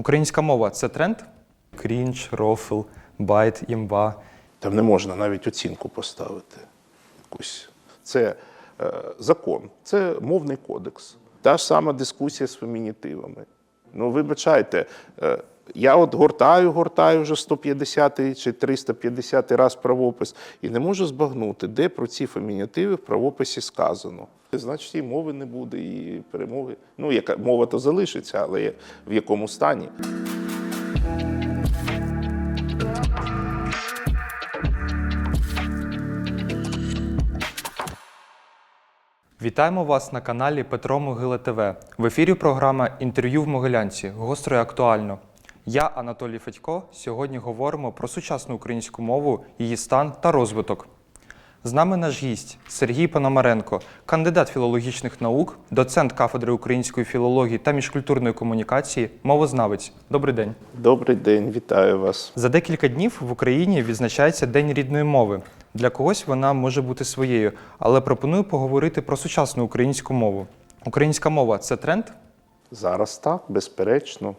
Українська мова це тренд? Крінж, рофл, байт, імба. Там не можна навіть оцінку поставити. Якусь. Це е, закон, це мовний кодекс. Та ж сама дискусія з фемінітивами. Ну, вибачайте, е, я от гортаю, гортаю вже 150 чи 350 раз правопис і не можу збагнути, де про ці фемінітиви в правописі сказано. Значить, і мови не буде, і перемоги. Ну, яка мова то залишиться, але в якому стані. Вітаємо вас на каналі Петро Могила ТВ. В ефірі програма Інтерв'ю в Могилянці. Гостро і актуально. Я, Анатолій Федько. Сьогодні говоримо про сучасну українську мову, її стан та розвиток. З нами наш гість Сергій Пономаренко, кандидат філологічних наук, доцент кафедри української філології та міжкультурної комунікації, мовознавець. Добрий день. Добрий день, вітаю вас. За декілька днів в Україні відзначається День рідної мови. Для когось вона може бути своєю, але пропоную поговорити про сучасну українську мову. Українська мова це тренд? Зараз так, безперечно.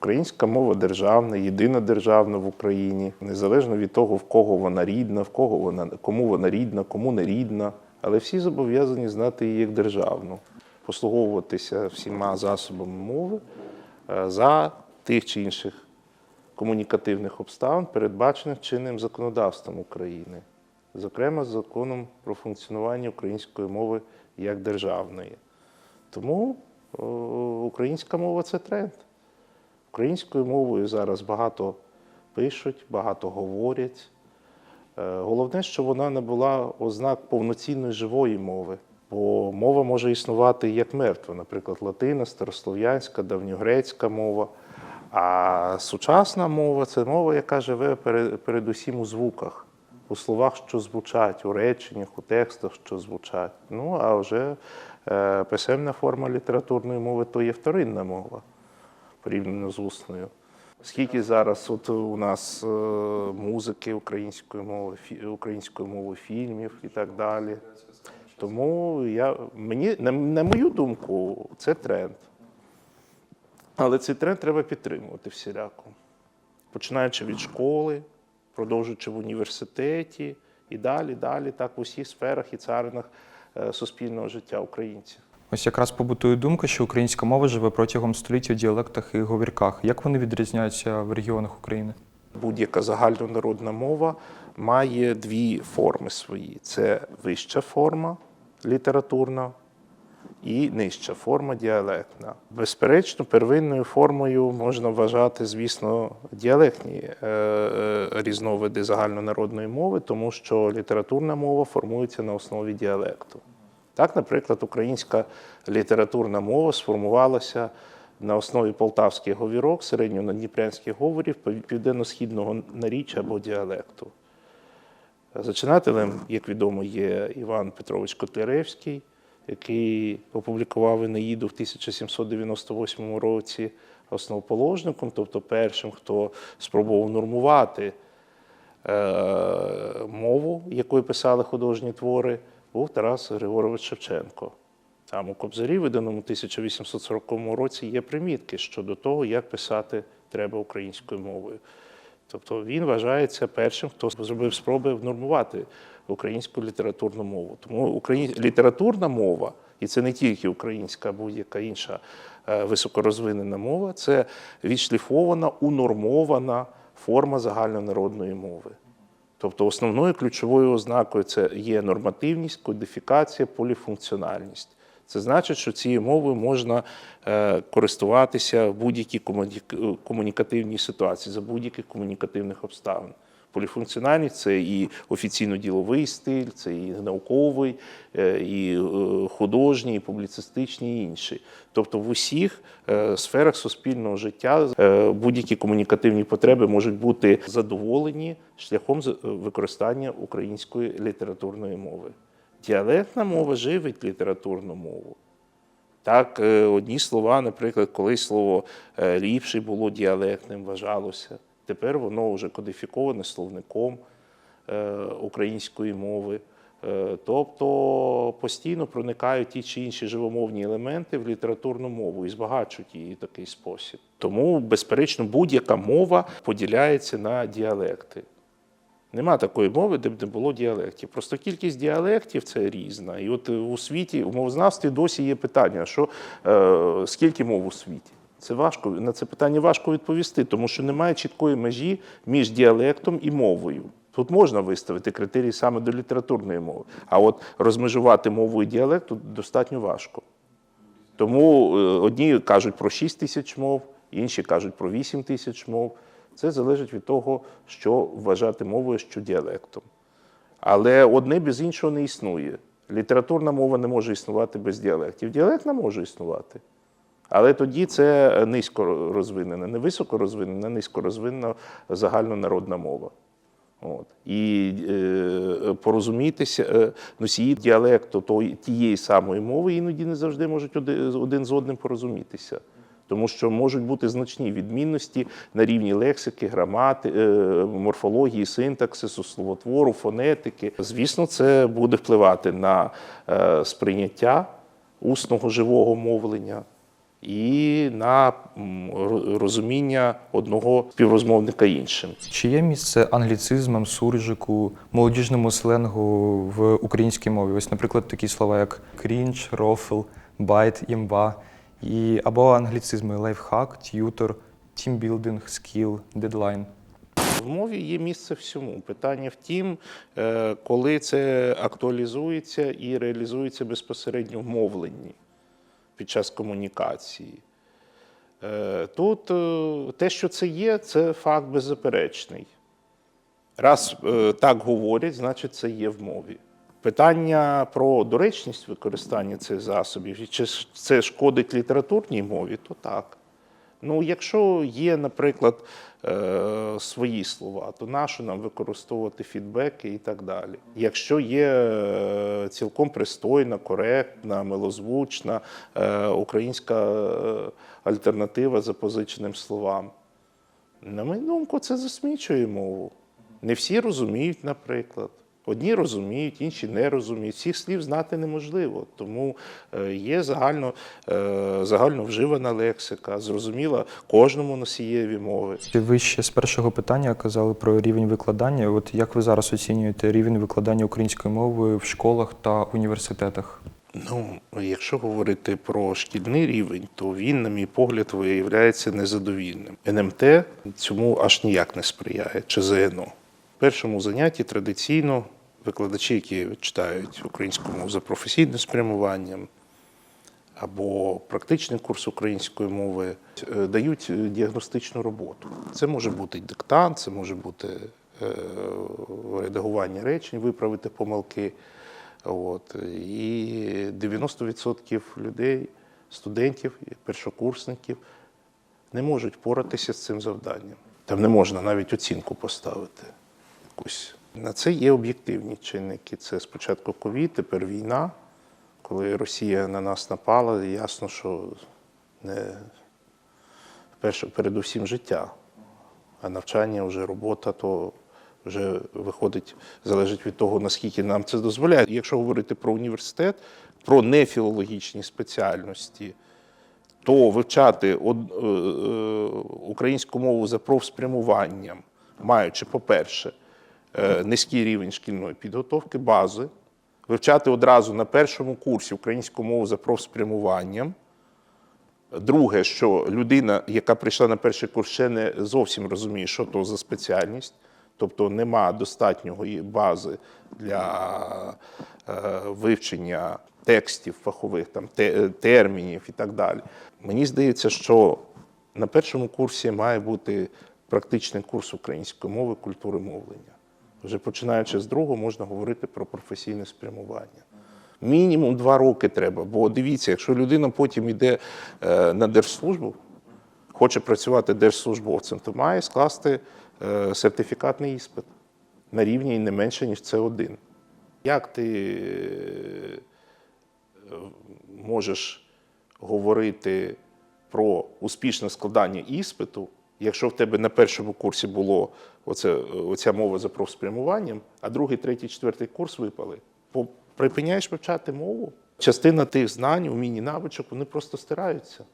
Українська мова державна, єдина державна в Україні, незалежно від того, в кого вона рідна, в кого вона, кому вона рідна, кому не рідна. Але всі зобов'язані знати її як державну, послуговуватися всіма засобами мови е, за тих чи інших комунікативних обставин, передбачених чинним законодавством України, зокрема законом про функціонування української мови як державної. Тому українська мова це тренд. Українською мовою зараз багато пишуть, багато говорять. Е, Головне, що вона не була ознак повноцінної живої мови, бо мова може існувати як мертва, наприклад, латина, старослов'янська, давньогрецька мова. А сучасна мова це мова, яка живе передусім у звуках, у словах, що звучать, у реченнях, у текстах, що звучать. Ну а вже е, писемна форма літературної мови то є вторинна мова порівняно з усною. Скільки зараз от у нас е, музики української мови, українською мовою фільмів і так далі. Тому я, мені, на, на мою думку, це тренд. Але цей тренд треба підтримувати всіляко. Починаючи від школи, продовжуючи в університеті і далі, далі, так в усіх сферах і царинах е, суспільного життя українців. Ось якраз побутує думка, що українська мова живе протягом століття в діалектах і говірках. Як вони відрізняються в регіонах України? Будь-яка загальнонародна мова має дві форми свої: це вища форма літературна і нижча форма діалектна. Безперечно, первинною формою можна вважати, звісно, діалектні е, е, різновиди загальнонародної мови, тому що літературна мова формується на основі діалекту. Так, наприклад, українська літературна мова сформувалася на основі полтавських говірок, середньонадніпрянських говорів, південно-східного наріччя або діалекту. Зачинателем, як відомо, є Іван Петрович Котляревський, який опублікував Енеїду в 1798 році основоположником, тобто першим, хто спробував нормувати е, мову, якою писали художні твори, був Тарас Григорович Шевченко. Там у Кобзарі, виданому 1840 році, є примітки щодо того, як писати треба українською мовою. Тобто він вважається першим, хто зробив спроби внормувати українську літературну мову. Тому україн... літературна мова, і це не тільки українська, а будь-яка інша е, високорозвинена мова, це відшліфована, унормована форма загальнонародної мови. Тобто основною ключовою ознакою це є нормативність, кодифікація, поліфункціональність. Це значить, що цією мовою можна е, користуватися в будь-якій комунікативній ситуації за будь-яких комунікативних обставин. Поліфункціональність це і офіційно-діловий стиль, це і науковий, е, і е, художній, і публіцистичний, і інші. Тобто в усіх е, сферах суспільного життя будь-які комунікативні потреби можуть бути задоволені шляхом використання української літературної мови. Діалектна мова живить літературну мову. Так, одні слова, наприклад, колись слово ліпший було діалектним, вважалося. Тепер воно вже кодифіковане словником е, української мови. Е, Тобто постійно проникають ті чи інші живомовні елементи в літературну мову і збагачують її в такий спосіб. Тому, безперечно, будь-яка мова поділяється на діалекти. Нема такої мови, де б не було діалектів. Просто кількість діалектів це різна. І от у світі, у мовознавстві досі є питання, що е, скільки мов у світі? Це важко, на це питання важко відповісти, тому що немає чіткої межі між діалектом і мовою. Тут можна виставити критерії саме до літературної мови. А от розмежувати мову і діалект тут достатньо важко. Тому е, одні кажуть про 6 тисяч мов, інші кажуть про 8 тисяч мов. Це залежить від того, що вважати мовою, що діалектом. Але одне без іншого не існує. Літературна мова не може існувати без діалектів. Діалектна може існувати. Але тоді це низько розвинена, не високо розвинена, низько розвинена загальнонародна мова. От. І е, порозумітися, е, носії діалекту тої, тієї самої мови іноді не завжди можуть один, один з одним порозумітися. Тому що можуть бути значні відмінності на рівні лексики, грамати, е, морфології, синтаксису, словотвору, фонетики. Звісно, це буде впливати на е, сприйняття усного живого мовлення і на розуміння одного співрозмовника іншим. Чи є місце англіцизмам, суржику, молодіжному сленгу в українській мові? Ось, наприклад, такі слова, як крінж, рофл, байт, імба, і або англіцизми лайфхак, т'ютор, тімбілдинг, скіл, дедлайн. В мові є місце всьому. Питання в тім, е, коли це актуалізується і реалізується безпосередньо в мовленні під час комунікації. Е, Тут е, те, що це є, це факт беззаперечний. Раз е, так говорять, значить це є в мові. Питання про доречність використання цих засобів, чи це шкодить літературній мові, то так. Ну, якщо є, наприклад, е, свої слова, то нащо нам використовувати фідбеки і так далі. Якщо є е, цілком пристойна, коректна, милозвучна е, українська альтернатива запозиченим словам, на мою думку, це засмічує мову. Не всі розуміють, наприклад. Одні розуміють, інші не розуміють. Всіх слів знати неможливо. Тому е, є загально, е, загально вживана лексика, зрозуміла кожному носієві мови. Ви ще з першого питання казали про рівень викладання. От як ви зараз оцінюєте рівень викладання української мови в школах та університетах? Ну, якщо говорити про шкільний рівень, то він, на мій погляд, виявляється незадовільним. НМТ цьому аж ніяк не сприяє, чи ЗНО. Першому занятті традиційно викладачі, які читають українську мову за професійним спрямуванням або практичний курс української мови, е, дають е, діагностичну роботу. Це може бути диктант, це може бути е, редагування речень, виправити помилки. От. І 90% людей, студентів, першокурсників не можуть впоратися з цим завданням. Там не можна навіть оцінку поставити якусь. На це є об'єктивні чинники. Це спочатку ковід, тепер війна. Коли Росія на нас напала, ясно, що не перше, передусім життя, а навчання, вже робота, то вже виходить, залежить від того, наскільки нам це дозволяє. Якщо говорити про університет, про нефілологічні спеціальності, то вивчати е, е, українську мову за профспрямуванням, маючи, по-перше, низький рівень шкільної підготовки, бази, вивчати одразу на першому курсі українську мову за профспрямуванням. Друге, що людина, яка прийшла на перший курс, ще не зовсім розуміє, що то за спеціальність, тобто нема достатньої бази для е, вивчення текстів фахових, там, термінів і так далі. Мені здається, що на першому курсі має бути практичний курс української мови, культури мовлення. Вже починаючи з другого, можна говорити про професійне спрямування. Мінімум два роки треба. Бо дивіться, якщо людина потім йде е, на держслужбу, хоче працювати держслужбовцем, то має скласти е, сертифікатний іспит на рівні не менше, ніж С1. Як ти е, можеш говорити про успішне складання іспиту, якщо в тебе на першому курсі було оце, оця мова за профспрямуванням, а другий, третій, четвертий курс випали? Припиняєш вивчати мову. Частина тих знань, умінь і навичок, вони просто стираються.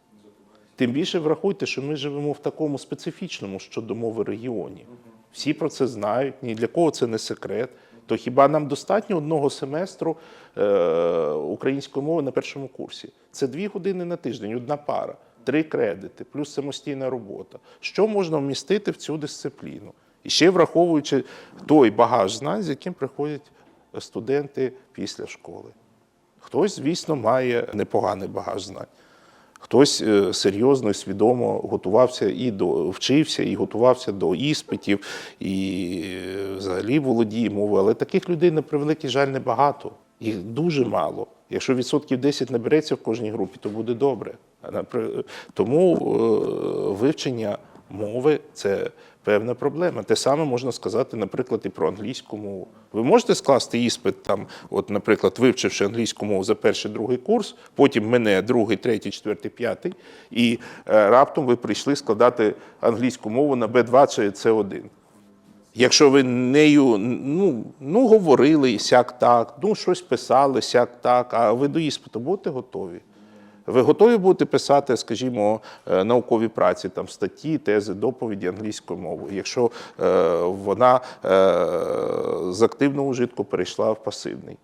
Тим більше врахуйте, що ми живемо в такому специфічному щодо мови регіоні. Всі про це знають, ні для кого це не секрет. То хіба нам достатньо одного семестру е, української мови на першому курсі? Це дві години на тиждень, одна пара, три кредити, плюс самостійна робота. Що можна вмістити в цю дисципліну? І ще враховуючи той багаж знань, з яким приходять студенти після школи. Хтось, звісно, має непоганий багаж знань. Хтось е, серйозно і свідомо готувався і до вчився, і готувався до іспитів, і е, взагалі володіє мовою. Але таких людей, на превеликий жаль, небагато. Їх дуже мало. Якщо відсотків 10 набереться в кожній групі, то буде добре. Тому е, вивчення мови це певна проблема. Те саме можна сказати, наприклад, і про англійську мову. Ви можете скласти іспит там, от, наприклад, вивчивши англійську мову за перший другий курс, потім мене другий, третій, четвертий, п'ятий, і е, раптом ви прийшли складати англійську мову на Б2 чи С1. Якщо ви нею ну, ну, говорили сяк так, ну щось писали сяк так, а ви до іспиту будете готові? Ви готові будете писати, скажімо, е, наукові праці, там статті, тези, доповіді англійською мовою, якщо е, вона е, з активного ужитку перейшла в пасивний?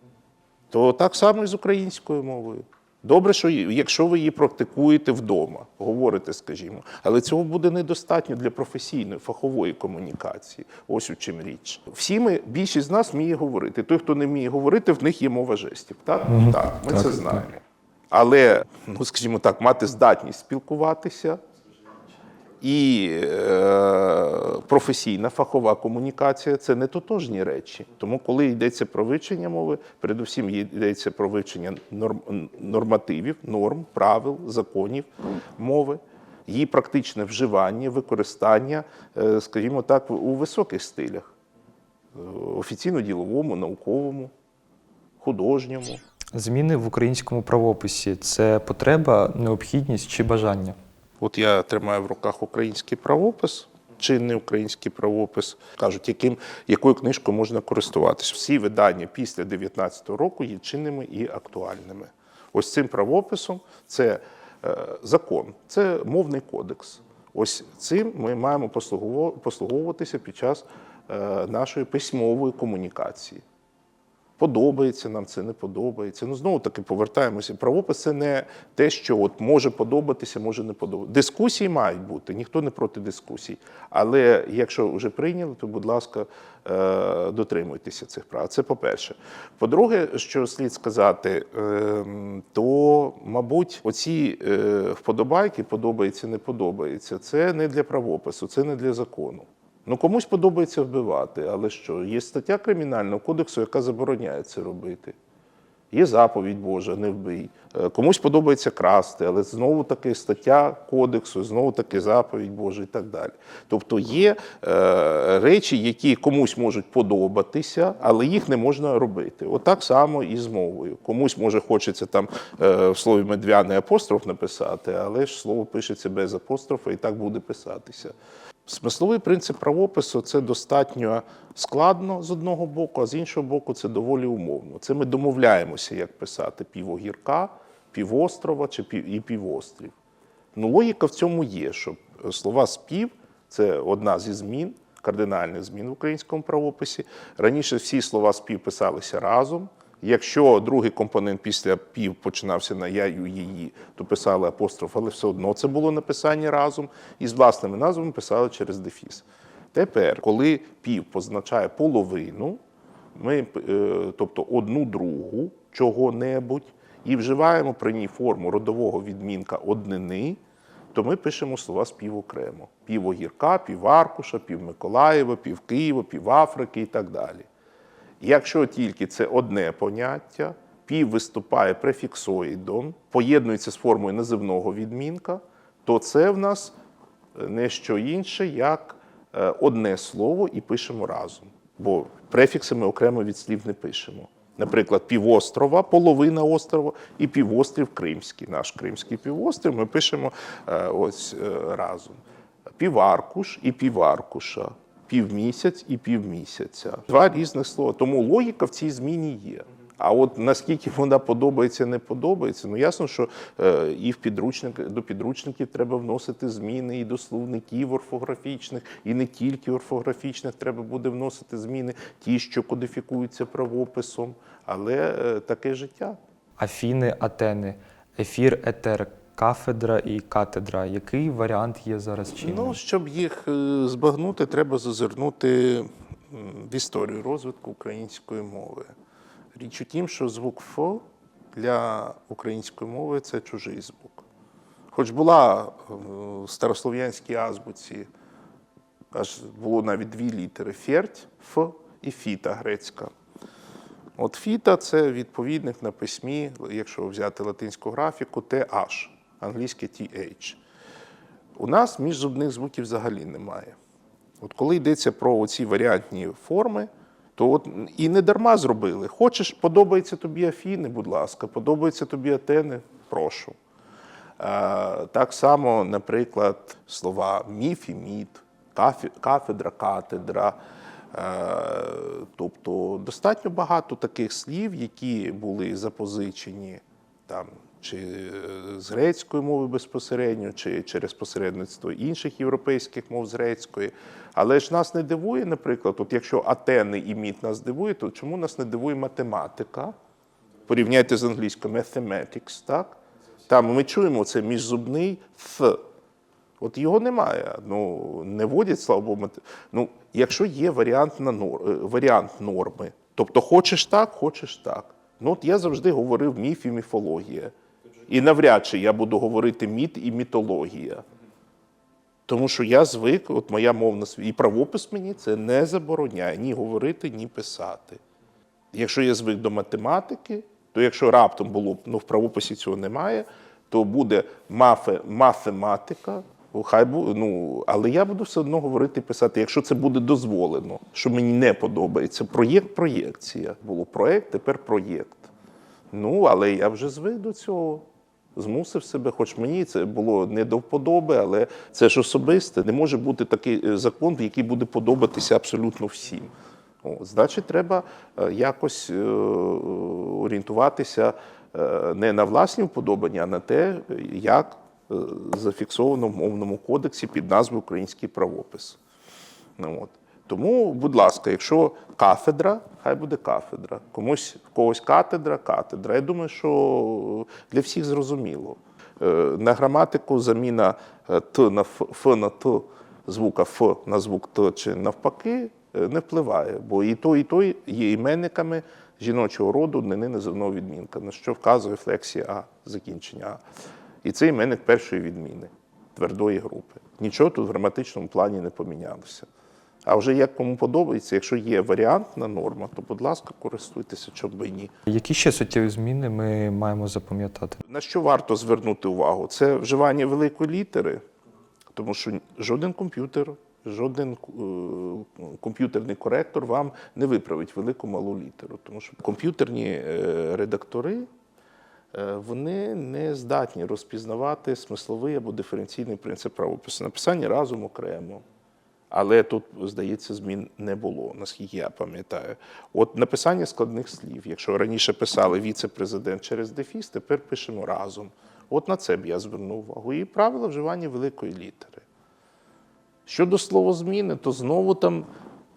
То так само і з українською мовою. Добре, що якщо ви її практикуєте вдома, говорите, скажімо, але цього буде недостатньо для професійної фахової комунікації. Ось у чим річ. Всі ми, більшість з нас вміє говорити. Той, хто не вміє говорити, в них є мова жестів. Так, так ми це знаємо. Але, ну скажімо так, мати здатність спілкуватися і е, професійна фахова комунікація це не тотожні речі. Тому, коли йдеться про вивчення мови, передусім йдеться про вивчення норм, нормативів, норм, правил, законів мови, її практичне вживання, використання, е, скажімо так, у високих стилях е, офіційно-діловому, науковому, художньому. Зміни в українському правописі це потреба, необхідність чи бажання? От я тримаю в руках український правопис, чинний український правопис. Кажуть, яким, якою книжкою можна користуватися. Всі видання після 19-го року є чинними і актуальними. Ось цим правописом це е, закон, це мовний кодекс. Ось цим ми маємо послуговуватися під час е, нашої письмової комунікації. Подобається нам це, не подобається. Ну знову таки повертаємося. Правопис це не те, що от може подобатися, може не подобатися. Дискусії мають бути, ніхто не проти дискусій. Але якщо вже прийняли, то будь ласка, е, дотримуйтеся цих прав. Це по-перше. По-друге, що слід сказати, ем, то, мабуть, оці е, вподобайки, подобається, не подобається, це не для правопису, це не для закону. Ну, комусь подобається вбивати, але що? Є стаття Кримінального кодексу, яка забороняє це робити. Є заповідь Божа, не вбий. Е, Комусь подобається красти, але знову таки стаття кодексу, знову таки заповідь Божа і так далі. Тобто є е, речі, які комусь можуть подобатися, але їх не можна робити. Отак само і з мовою. Комусь може хочеться там е, в слові медвяний апостроф написати, але ж слово пишеться без апострофа і так буде писатися. Смисловий принцип правопису це достатньо складно з одного боку, а з іншого боку, це доволі умовно. Це ми домовляємося, як писати півогірка, півострова чи пів і півострів. Ну, логіка в цьому є, що слова спів це одна зі змін, кардинальних змін в українському правописі. Раніше всі слова спів писалися разом. Якщо другий компонент після пів починався на я, ю, її, то писали апостроф, але все одно це було написання разом. І з власними назвами писали через дефіс. Тепер, коли пів позначає половину, ми, е, тобто одну другу чого-небудь, і вживаємо при ній форму родового відмінка однини, то ми пишемо слова спів окремо: пів огірка, пів аркуша, пів Миколаєва, пів Києва, пів Африки і так далі. Якщо тільки це одне поняття, пів виступає префіксоїдом, поєднується з формою називного відмінка, то це в нас не що інше, як е, одне слово і пишемо разом. Бо префікси ми окремо від слів не пишемо. Наприклад, півострова, половина острова і півострів Кримський. Наш Кримський півострів ми пишемо е, ось е, разом. Піваркуш і піваркуша, півмісяць і півмісяця. Два різних слова. Тому логіка в цій зміні є. А от наскільки вона подобається, не подобається, ну ясно, що е, і в підручник, до підручників треба вносити зміни, і до словників орфографічних, і не тільки орфографічних, треба буде вносити зміни, ті, що кодифікуються правописом. Але е, таке життя. Афіни, Атени, ефір, етер, кафедра і катедра. Який варіант є зараз чинним? Ну, щоб їх е, збагнути, треба зазирнути в історію розвитку української мови. Річ у тім, що звук Ф для української мови це чужий звук. Хоч була е, в старослов'янській азбуці, аж було навіть дві літери ферть, Ф і фіта грецька. От фіта це відповідник на письмі, якщо взяти латинську графіку, TH, англійське TH. У нас міжзубних звуків взагалі немає. От коли йдеться про оці варіантні форми, то от і не дарма зробили. Хочеш, подобається тобі Афіни, будь ласка, подобається тобі Атени, прошу. Е, Так само, наприклад, слова міф і міт, кафедра, катедра. Е, Тобто достатньо багато таких слів, які були запозичені там, чи е, з грецької мови безпосередньо, чи через посередництво інших європейських мов з грецької. Але ж нас не дивує, наприклад, от якщо Атени і міт нас дивує, то чому нас не дивує математика? Порівняйте з англійською mathematics, так? Там ми чуємо це міжзубний «th». От його немає. Ну, не вводять, слава Богу. Ну, якщо є варіант, на нор... е, варіант норми, тобто хочеш так, хочеш так. Ну, от я завжди говорив міф і міфологія. І навряд чи я буду говорити міт і мітологія. Тому що я звик, от моя мовна і правопис мені це не забороняє ні говорити, ні писати. Якщо я звик до математики, то якщо раптом було б, ну в правописі цього немає, то буде мафе, мафематика, хай бу, ну, але я буду все одно говорити і писати, якщо це буде дозволено, що мені не подобається. Проєкт, проєкція. Було проєкт, тепер проєкт. Ну, але я вже звик до цього. Змусив себе, хоч мені це було не до вподоби, але це ж особисте. Не може бути такий е, закон, який буде подобатися абсолютно всім. О, значить, треба е, якось е, орієнтуватися не на власні вподобання, а на те, як зафіксовано в мовному кодексі під назвою Український правопис. Ну, от. Тому, будь ласка, якщо кафедра, хай буде кафедра. Комусь в когось катедра, катедра. Я думаю, що для всіх зрозуміло. Е, На граматику заміна е, т на ф, ф на т, звука ф на звук т чи навпаки е, не впливає, бо і той, і той є іменниками жіночого роду однини називного відмінка, на що вказує флексія А, закінчення А. І це іменник першої відміни твердої групи. Нічого тут в граматичному плані не помінялося. А вже як кому подобається, якщо є варіантна норма, то, будь ласка, користуйтеся, чому би ні. Які ще суттєві зміни ми маємо запам'ятати? На що варто звернути увагу? Це вживання великої літери, тому що жоден комп'ютер, жоден е, комп'ютерний коректор вам не виправить велику малу літеру. Тому що комп'ютерні е, редактори е, вони не здатні розпізнавати смисловий або диференційний принцип правопису. Написання разом окремо. Але тут, здається, змін не було, наскільки я пам'ятаю. От написання складних слів. Якщо раніше писали віце-президент через дефіс, тепер пишемо разом. От на це б я звернув увагу. І правила вживання великої літери. Щодо словозміни, то знову там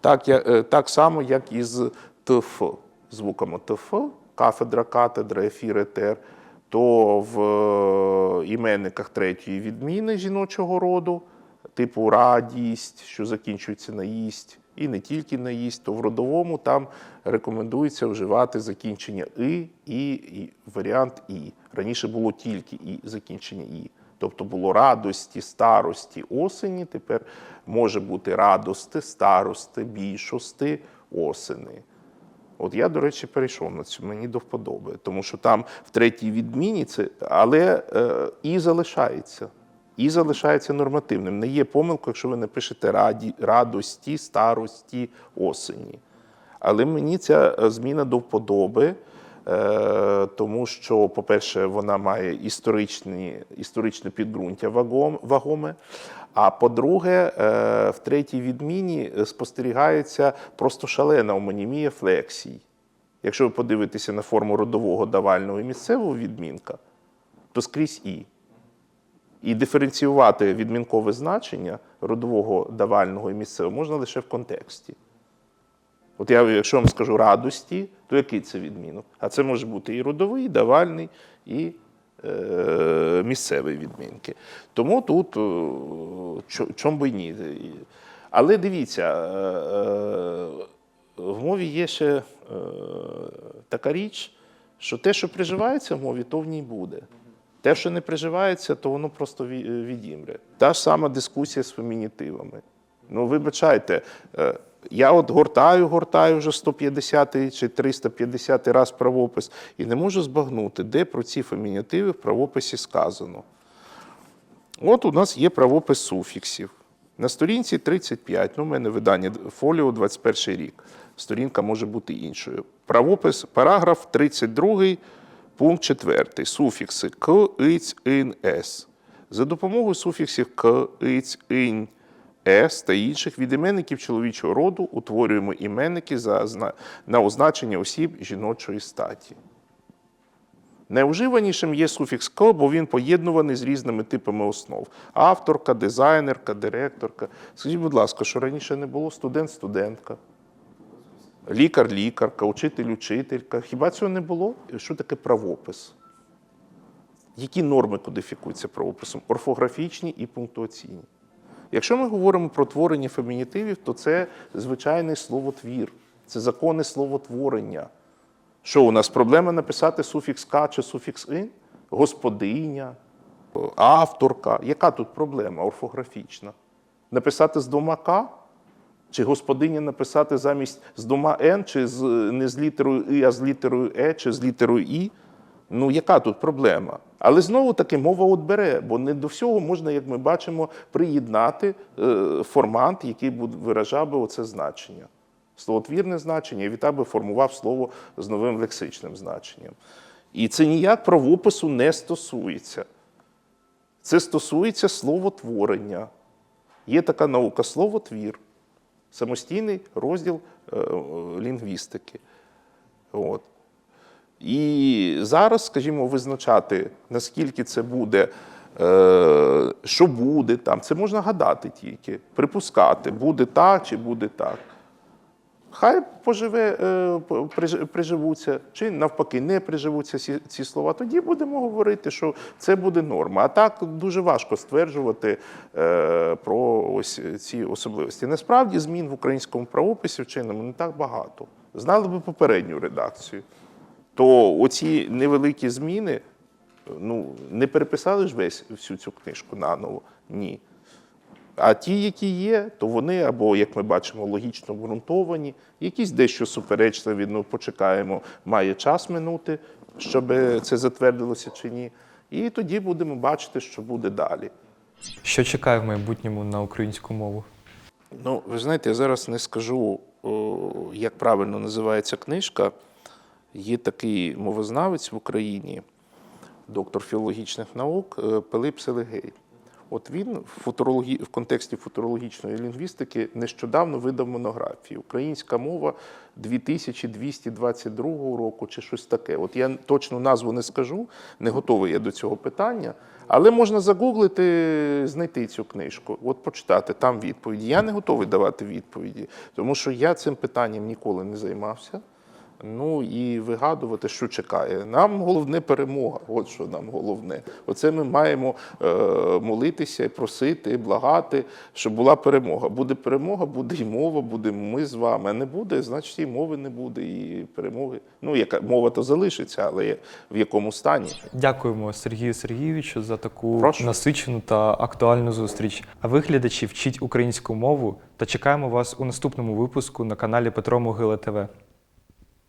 так, я- е, так само, як і з ТФ, звуками ТФ, кафедра, катедра, ефір, етер, то в е, іменниках третьої відміни жіночого роду, типу радість, що закінчується на їсть, і не тільки на їсть, то в родовому там рекомендується вживати закінчення и, і, і варіант і. Раніше було тільки і закінчення і. Тобто було радості, старості, осені. Тепер може бути радости, старости, більшости, осени. От я, до речі, перейшов на цю, мені до вподоби, тому що там в третій відміні це, але е, і залишається. І залишається нормативним. Не є помилкою, якщо ви напишете раді, радості, старості, осені. Але мені ця е, зміна до вподоби, е, тому що, по-перше, вона має історичні, історичне підґрунтя вагом- вагоме. А по-друге, е, в третій відміні спостерігається просто шалена омонімія флексій. Якщо ви подивитеся на форму родового, давального і місцевого відмінка, то скрізь і. І диференціювати відмінкове значення родового, давального і місцевого можна лише в контексті. От я, якщо вам скажу радості, то який це відмінок? А це може бути і родовий, і давальний, і е, місцевий відмінки. Тому тут е, чом би ні. Але дивіться, е, е, в мові є ще е, така річ, що те, що приживається в мові, то в ній буде. Те, що не приживається, то воно просто ві- відімре. Та ж сама дискусія з фемінітивами. Ну, вибачайте, е, я от гортаю, гортаю вже 150 чи 350 раз правопис і не можу збагнути, де про ці фемінітиви в правописі сказано. От у нас є правопис суфіксів. На сторінці 35, ну, у мене видання фоліо 21 рік. Сторінка може бути іншою. Правопис, параграф 32, пункт 4. Суфікси к, иць, ин, с. За допомогою суфіксів к, иць, инь, с та інших відіменників чоловічого роду утворюємо іменники за, на означення осіб жіночої статі. Найвживанішим є суфікс «к», бо він поєднуваний з різними типами основ: авторка, дизайнерка, директорка. Скажіть, будь ласка, що раніше не було студент-студентка, лікар-лікарка, учитель-учителька. Хіба цього не було? Що таке правопис? Які норми кодифікуються правописом? Орфографічні і пунктуаційні. Якщо ми говоримо про творення фемінітивів, то це звичайний словотвір, це закони словотворення. Що у нас проблема написати суфікс «ка» чи суфікс «ин»? Господиня, авторка. Яка тут проблема орфографічна? Написати з двома «к»? Чи господиня написати замість з двома «н», чи з, не з літерою «и», а з літерою «е», чи з літерою «і»? Ну, яка тут проблема? Але знову таки мова от бере, бо не до всього можна, як ми бачимо, приєднати е, формат, який виражав би оце значення. Словотвірне значення, і відтак би формував слово з новим лексичним значенням. І це ніяк правопису не стосується. Це стосується словотворення. Є така наука словотвір, самостійний розділ е, лінгвістики. От. І зараз, скажімо, визначати, наскільки це буде, е, що буде там, це можна гадати тільки, припускати, буде так чи буде так. Хай поживе, е, приживуться, чи навпаки не приживуться ці, ці слова. Тоді будемо говорити, що це буде норма. А так дуже важко стверджувати е, про ось ці особливості. Насправді змін в українському правописі вченому не так багато. Знали би попередню редакцію, то оці невеликі зміни ну, не переписали ж весь всю цю книжку наново. Ні. А ті, які є, то вони або, як ми бачимо, логічно обґрунтовані, якісь дещо суперечливі, ну почекаємо, має час минути, щоб це затвердилося чи ні. І тоді будемо бачити, що буде далі. Що чекає в майбутньому на українську мову? Ну, ви знаєте, я зараз не скажу, як правильно називається книжка. Є такий мовознавець в Україні, доктор філологічних наук е, Пилип Селегей. От він в, футурологі... в контексті футурологічної лінгвістики нещодавно видав монографію Українська мова 2222 року чи щось таке. От я точну назву не скажу, не готовий я до цього питання, але можна загуглити, знайти цю книжку, от почитати там відповіді. Я не готовий давати відповіді, тому що я цим питанням ніколи не займався. Ну і вигадувати, що чекає. Нам головне перемога. От що нам головне. Оце ми маємо е, молитися, просити, благати, щоб була перемога. Буде перемога, буде і мова, будемо ми з вами. А не буде, значить і мови не буде, і перемоги. Ну, яка мова то залишиться, але в якому стані? Дякуємо Сергію Сергійовичу за таку Прошу. насичену та актуальну зустріч. А ви, глядачі, вчіть українську мову та чекаємо вас у наступному випуску на каналі Петро Могила ТВ.